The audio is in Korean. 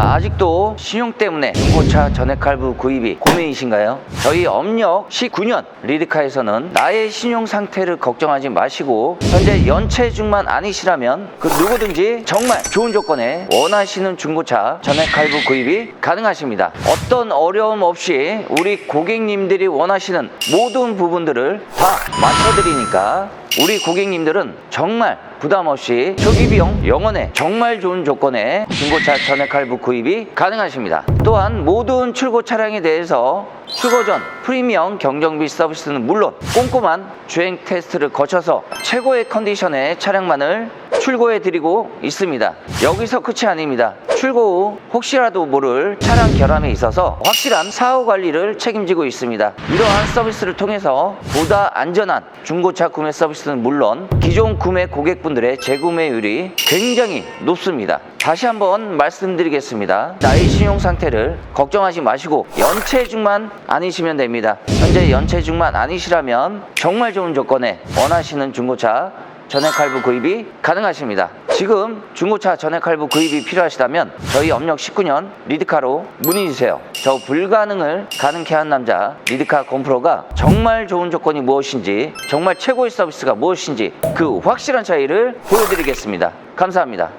자, 아직도 신용 때문에 중고차 전액 할부 구입이 고민이신가요? 저희 업력 19년 리드카에서는 나의 신용 상태를 걱정하지 마시고 현재 연체 중만 아니시라면 그 누구든지 정말 좋은 조건에 원하시는 중고차 전액 할부 구입이 가능하십니다. 어떤 어려움 없이 우리 고객님들이 원하시는 모든 부분들을 다 맞춰드리니까 우리 고객님들은 정말 부담 없이 초기 비용 영원에 정말 좋은 조건에 중고차 전액 할부 구입이 가능하십니다. 또한 모든 출고 차량에 대해서 출고 전 프리미엄 경정비 서비스는 물론 꼼꼼한 주행 테스트를 거쳐서 최고의 컨디션의 차량만을 출고해 드리고 있습니다. 여기서 끝이 아닙니다. 출고 후 혹시라도 모를 차량 결함에 있어서 확실한 사후 관리를 책임지고 있습니다. 이러한 서비스를 통해서 보다 안전한 중고차 구매 서비스는 물론 기존 구매 고객분들의 재구매율이 굉장히 높습니다. 다시 한번 말씀드리겠습니다. 나의 신용 상태를 걱정하지 마시고 연체 중만 아니시면 됩니다. 현재 연체 중만 아니시라면 정말 좋은 조건에 원하시는 중고차 전액 할부 구입이 가능하십니다. 지금 중고차 전액 할부 구입이 필요하시다면 저희 업력 19년 리드카로 문의 주세요. 저 불가능을 가능케 한 남자 리드카 곰프로가 정말 좋은 조건이 무엇인지 정말 최고의 서비스가 무엇인지 그 확실한 차이를 보여드리겠습니다. 감사합니다.